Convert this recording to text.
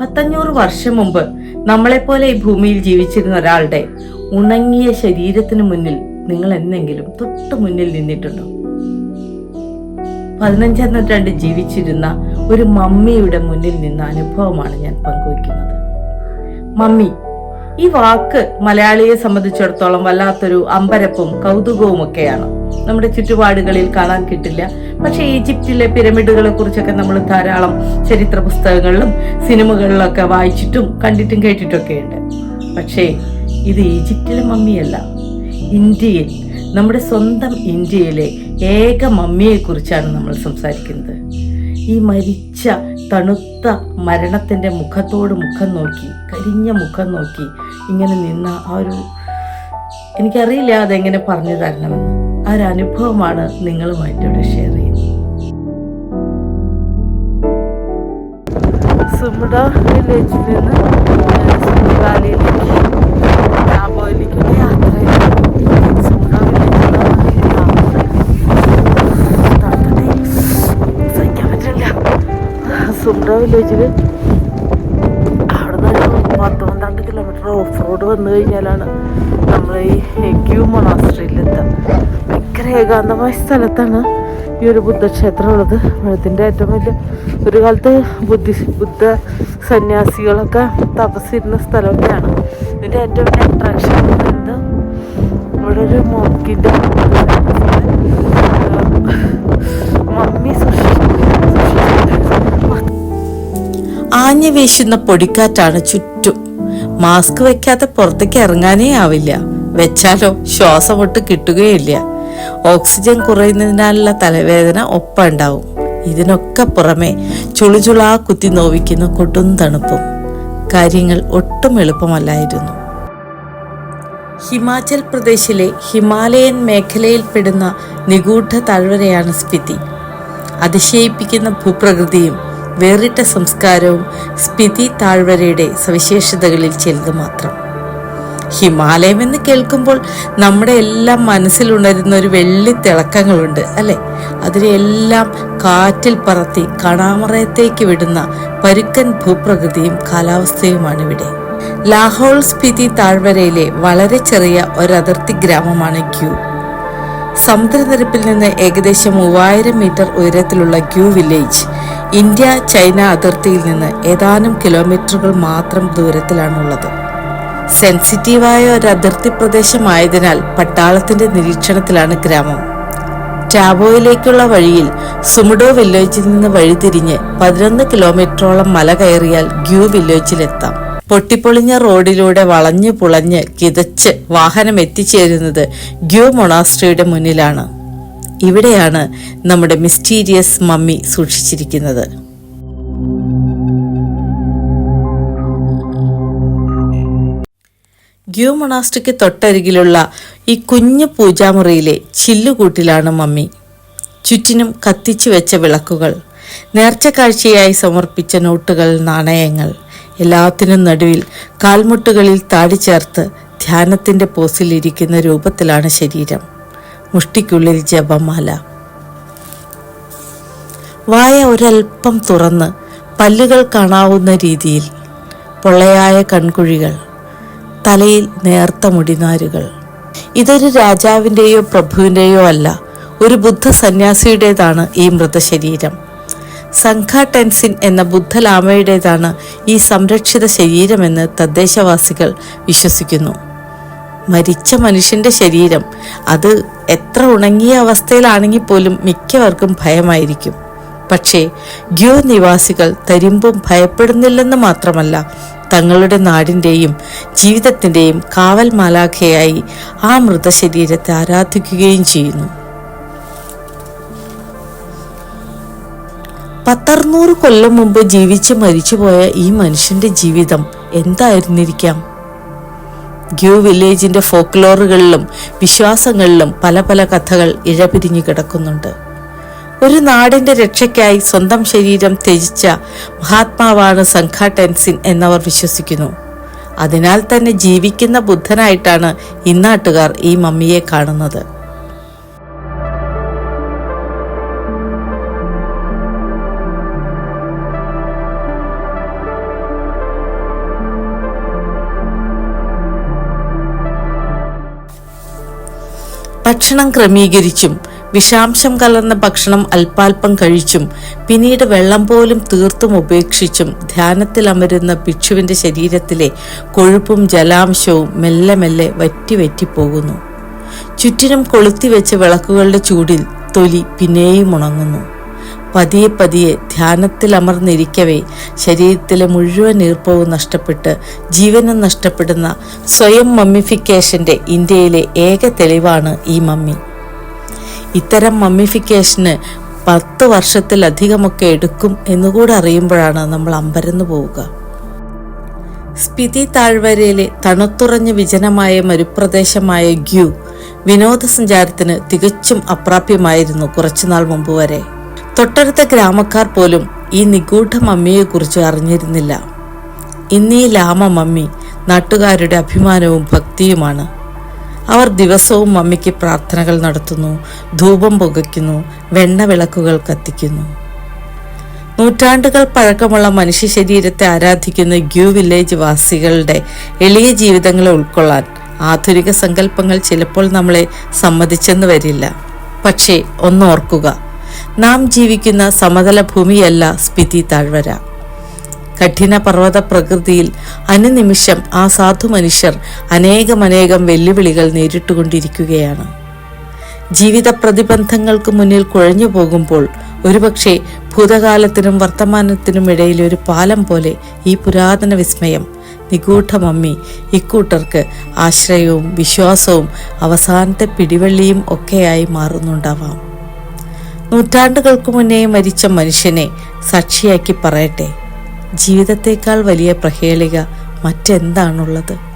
പത്തഞ്ഞൂറ് വർഷം മുമ്പ് നമ്മളെപ്പോലെ ഈ ഭൂമിയിൽ ജീവിച്ചിരുന്ന ഒരാളുടെ ഉണങ്ങിയ ശരീരത്തിന് മുന്നിൽ നിങ്ങൾ എന്നെങ്കിലും തൊട്ട് മുന്നിൽ നിന്നിട്ടുണ്ടോ? പതിനഞ്ചാം നൂറ്റാണ്ട് ജീവിച്ചിരുന്ന ഒരു മമ്മിയുടെ മുന്നിൽ നിന്ന അനുഭവമാണ് ഞാൻ പങ്കുവയ്ക്കുന്നത്. മമ്മി ഈ വാക്ക് മലയാളിയെ സംബന്ധിച്ചിടത്തോളം വല്ലാത്തൊരു അമ്പരപ്പും കൗതുകവും ഒക്കെയാണ് നമ്മുടെ ചുറ്റുപാടുകളിൽ കാണാൻ കിട്ടില്ല. പക്ഷെ ഈജിപ്തിലെ പിരമിഡുകളെ കുറിച്ചൊക്കെ നമ്മൾ ധാരാളം ചരിത്ര പുസ്തകങ്ങളിലും സിനിമകളിലൊക്കെ വായിച്ചിട്ടും കണ്ടിട്ടും കേട്ടിട്ടൊക്കെ ഉണ്ട് പക്ഷേ ഇത് ഈജിപ്തിലെ മമ്മിയല്ല. ഇന്ത്യയിൽ നമ്മുടെ സ്വന്തം ഇന്ത്യയിലെ ഏക മമ്മിയെ കുറിച്ചാണ് നമ്മൾ സംസാരിക്കുന്നത്. ഈ മരിച്ച തണുത്ത മരണത്തിന്റെ മുഖത്തോട് മുഖം നോക്കി കരിഞ്ഞ മുഖം നോക്കി ഇങ്ങനെ നിന്ന ആ ഒരു എനിക്കറിയില്ല അതെങ്ങനെ പറഞ്ഞു തരണമെന്ന്. ആ ഒരു അനുഭവമാണ് നിങ്ങളുമായിട്ട് ഇവിടെ ഷെയർ ചെയ്യുന്നത് സുമുട വില്ലേജിൽ നിന്ന് സുമുട വാലിയിലേക്ക് ലാബോയിലേക്കുള്ള യാത്രയാണ് സുമുട സഹിക്കാൻ പറ്റില്ല. സുമുട വില്ലേജിൽ ഓഫ് റോഡ് വന്നു കഴിഞ്ഞാലാണ് നമ്മൾ ഈ ക്യൂ മൊണാസ്ട്രിയിലെത്താം ഭയങ്കര ഏകാന്തമായ സ്ഥലത്താണ് ഈ ഒരു ബുദ്ധക്ഷേത്രം ഉള്ളത് ഏറ്റവും വലിയ ഒരു കാലത്ത് ബുദ്ധി ബുദ്ധ സന്യാസികളൊക്കെ തപസ്സിരുന്ന സ്ഥലമൊക്കെയാണ്. ഇതിന്റെ ഏറ്റവും വലിയ അട്രാക്ഷൻ പറയുന്നത് ഇവിടെ ഒരു മോക്കിന്റെ മമ്മി ആഞ്ഞു വീശുന്ന പൊടിക്കാറ്റാണ് ചുറ്റും. മാസ്ക് വെക്കാതെ പുറത്തേക്ക് ഇറങ്ങാനേ ആവില്ല. വെച്ചാലോ ശ്വാസം ഒട്ട് കിട്ടുകയില്ല. ഓക്സിജൻ കുറയുന്നതിനാലുള്ള തലവേദന ഒപ്പം ഉണ്ടാവും. ഇതിനൊക്കെ പുറമെ ചുളുചുളാ കുത്തി നോവിക്കുന്ന കൊടും തണുപ്പും കാര്യങ്ങൾ ഒട്ടും എളുപ്പമല്ലായിരുന്നു. ഹിമാചൽ പ്രദേശിലെ ഹിമാലയൻ മേഖലയിൽപ്പെടുന്ന നിഗൂഢ താഴ്വരയാണ് സ്പിതി അതിശയിപ്പിക്കുന്ന ഭൂപ്രകൃതിയും വേറിട്ട സംസ്കാരവും സ്പിതി താഴ്വരയുടെ സവിശേഷതകളിൽ ചിലത് മാത്രം. ഹിമാലയം എന്ന് കേൾക്കുമ്പോൾ നമ്മുടെ എല്ലാം മനസ്സിലുണരുന്ന ഒരു വെള്ളി തിളക്കങ്ങളുണ്ട് അല്ലെ? അതിനെല്ലാം കാറ്റിൽ പറത്തി കണാമറയത്തേക്ക് വിടുന്ന പരുക്കൻ ഭൂപ്രകൃതിയും കാലാവസ്ഥയുമാണ് ഇവിടെ. ലാഹോൾ സ്പിതി താഴ്വരയിലെ വളരെ ചെറിയ ഒരു അതിർത്തി ഗ്രാമമാണ് ക്യൂ. സമുദ്രനിരപ്പിൽ നിന്ന് ഏകദേശം മൂവായിരം മീറ്റർ ഉയരത്തിലുള്ള ക്യൂ വില്ലേജ് ഇന്ത്യ ചൈന അതിർത്തിയിൽ നിന്ന് ഏതാനും കിലോമീറ്ററുകൾ മാത്രം ദൂരത്തിലാണുള്ളത്. സെൻസിറ്റീവായ ഒരു അതിർത്തി പ്രദേശമായതിനാൽ പട്ടാളത്തിന്റെ നിരീക്ഷണത്തിലാണ് ഗ്രാമം. ടാബോയിലേക്കുള്ള വഴിയിൽ സുമുഡോ വില്ലേജിൽ നിന്ന് വഴിതിരിഞ്ഞ് പതിനൊന്ന് കിലോമീറ്ററോളം മല കയറിയാൽ ഗ്യൂ വില്ലേജിലെത്താം. പൊട്ടിപ്പൊളിഞ്ഞ റോഡിലൂടെ വളഞ്ഞു പുളഞ്ഞ് കിതച്ച് വാഹനം എത്തിച്ചേരുന്നത് ഗ്യൂ മൊണാസ്ട്രിയുടെ മുന്നിലാണ്. ഇവിടെയാണ് നമ്മുടെ മിസ്റ്റീരിയസ് മമ്മി സൂക്ഷിച്ചിരിക്കുന്നത്. ഗ്യൂ മൊണാസ്ട്രിക്ക് തൊട്ടരികിലുള്ള ഈ കുഞ്ഞു പൂജാമുറിയിലെ ചില്ലുകൂട്ടിലാണ് മമ്മി. ചുറ്റിനും കത്തിച്ചു വെച്ച വിളക്കുകൾ നേർച്ച കാഴ്ചയായി സമർപ്പിച്ച നോട്ടുകൾ നാണയങ്ങൾ എല്ലാത്തിനും നടുവിൽ കാൽമുട്ടുകളിൽ താടി ചേർത്ത് ധ്യാനത്തിന്റെ പോസിലിരിക്കുന്ന രൂപത്തിലാണ് ശരീരം. മുഷ്ടിക്കുള്ളിൽ ജപമാല. വായ ഒരൽപ്പം തുറന്ന് പല്ലുകൾ കാണാവുന്ന രീതിയിൽ പൊള്ളയായ കൺകുഴികൾ തലയിൽ നേർത്ത മുടിനാരുകൾ. ഇതൊരു രാജാവിന്റെയോ പ്രഭുവിന്റെയോ അല്ല ഒരു ബുദ്ധ സന്യാസിയുടേതാണ് ഈ മൃതശരീരം. സംഘ ടെൻസിൻ എന്ന ബുദ്ധലാമയുടേതാണ് ഈ സംരക്ഷിത ശരീരമെന്ന് തദ്ദേശവാസികൾ വിശ്വസിക്കുന്നു. മരിച്ച മനുഷ്യന്റെ ശരീരം. അത് എത്ര ഉണങ്ങിയ അവസ്ഥയിലാണെങ്കിൽ പോലും മിക്കവർക്കും ഭയമായിരിക്കും. പക്ഷേ ഗ്യോ നിവാസികൾ തരിമ്പും ഭയപ്പെടുന്നില്ലെന്ന് മാത്രമല്ല തങ്ങളുടെ നാടിന്റെയും ജീവിതത്തിന്റെയും കാവൽ മാലാഖയായി ആ മൃതശരീരത്തെ ആരാധിക്കുകയും ചെയ്യുന്നു. പത്തറുന്നൂറ് കൊല്ലം മുമ്പ് ജീവിച്ച് മരിച്ചുപോയ ഈ മനുഷ്യന്റെ ജീവിതം എന്തായിരുന്നിരിക്കാം? ഗ്യൂ വില്ലേജിന്റെ ഫോക്ലോറുകളിലും വിശ്വാസങ്ങളിലും പല പല കഥകൾ ഇഴപിരിഞ്ഞു കിടക്കുന്നുണ്ട്. ഒരു നാടിന്റെ രക്ഷയ്ക്കായി സ്വന്തം ശരീരം ത്യജിച്ച മഹാത്മാവാണ് സംഘ ടെൻസിൻ എന്നവർ വിശ്വസിക്കുന്നു. അതിനാൽ തന്നെ ജീവിക്കുന്ന ബുദ്ധനായിട്ടാണ് ഇന്നാട്ടുകാർ ഈ മമ്മിയെ കാണുന്നത്. ഭക്ഷണം ക്രമീകരിച്ചും വിഷാംശം കലർന്ന ഭക്ഷണം അല്പാൽപം കഴിച്ചും പിന്നീട് വെള്ളം പോലും തീർത്തും ഉപേക്ഷിച്ചും ധ്യാനത്തിൽ അമരുന്ന ഭിക്ഷുവിന്റെ ശരീരത്തിലെ കൊഴുപ്പും ജലാംശവും മെല്ലെ മെല്ലെ വറ്റി വറ്റിപ്പോകുന്നു ചുറ്റിനും കൊളുത്തിവെച്ച വിളക്കുകളുടെ ചൂടിൽ തൊലി പിന്നെയും ഉണങ്ങുന്നു. പതിയെ പതിയെ ധ്യാനത്തിൽ അമർന്നിരിക്കവേ ശരീരത്തിലെ മുഴുവൻ ഈർപ്പവും നഷ്ടപ്പെട്ട് ജീവനും നഷ്ടപ്പെടുന്ന സ്വയം മമ്മിഫിക്കേഷന്റെ ഇന്ത്യയിലെ ഏക തെളിവാണ് ഈ മമ്മി. ഇത്തരം മമ്മിഫിക്കേഷന് പത്ത് വർഷത്തിലധികമൊക്കെ എടുക്കും എന്നുകൂടെ അറിയുമ്പോഴാണ് നമ്മൾ അമ്പരന്ന് പോവുക. സ്പിതി താഴ്വരയിലെ തണുത്തുറഞ്ഞ് വിജനമായ മരുപ്രദേശമായ ഗ്യു വിനോദസഞ്ചാരത്തിന് തികച്ചും അപ്രാപ്യമായിരുന്നു കുറച്ചുനാൾ മുമ്പ് വരെ. തൊട്ടടുത്ത ഗ്രാമക്കാർ പോലും ഈ നിഗൂഢ മമ്മിയെക്കുറിച്ച് അറിഞ്ഞിരുന്നില്ല. ഇന്നീ ലാമ മമ്മി നാട്ടുകാരുടെ അഭിമാനവും ഭക്തിയുമാണ്. അവർ ദിവസവും മമ്മിക്ക് പ്രാർത്ഥനകൾ നടത്തുന്നു ധൂപം പുകയ്ക്കുന്നു വെണ്ണ വിളക്കുകൾ കത്തിക്കുന്നു. നൂറ്റാണ്ടുകൾ പഴക്കമുള്ള മനുഷ്യ ശരീരത്തെ ആരാധിക്കുന്ന ഗ്യൂ വില്ലേജ് വാസികളുടെ എളിയ ജീവിതങ്ങളെ ഉൾക്കൊള്ളാൻ ആധുനിക സങ്കല്പങ്ങൾ ചിലപ്പോൾ നമ്മളെ സമ്മതിച്ചെന്ന് വരില്ല. പക്ഷേ ഒന്നോർക്കുക നാം ജീവിക്കുന്ന സമതല ഭൂമിയല്ല സ്പിതി താഴ്വര. കഠിന പർവത പ്രകൃതിയിൽ അനുനിമിഷം ആ സാധു മനുഷ്യർ അനേകമനേകം വെല്ലുവിളികൾ നേരിട്ടുകൊണ്ടിരിക്കുകയാണ്. ജീവിത പ്രതിബന്ധങ്ങൾക്ക് മുന്നിൽ കുഴഞ്ഞു പോകുമ്പോൾ ഒരുപക്ഷെ ഭൂതകാലത്തിനും വർത്തമാനത്തിനും ഇടയിൽ ഒരു പാലം പോലെ ഈ പുരാതന വിസ്മയം നിഗൂഢ മമ്മി ഇക്കൂട്ടർക്ക് ആശ്രയവും വിശ്വാസവും അവസാനത്തെ പിടിവള്ളിയും ഒക്കെയായി മാറുന്നുണ്ടാവാം. നൂറ്റാണ്ടുകൾക്ക് മുന്നേ മരിച്ച മനുഷ്യനെ സാക്ഷിയാക്കി പറയട്ടെ. ജീവിതത്തേക്കാൾ വലിയ പ്രഹേളിക മറ്റെന്താണുള്ളത്?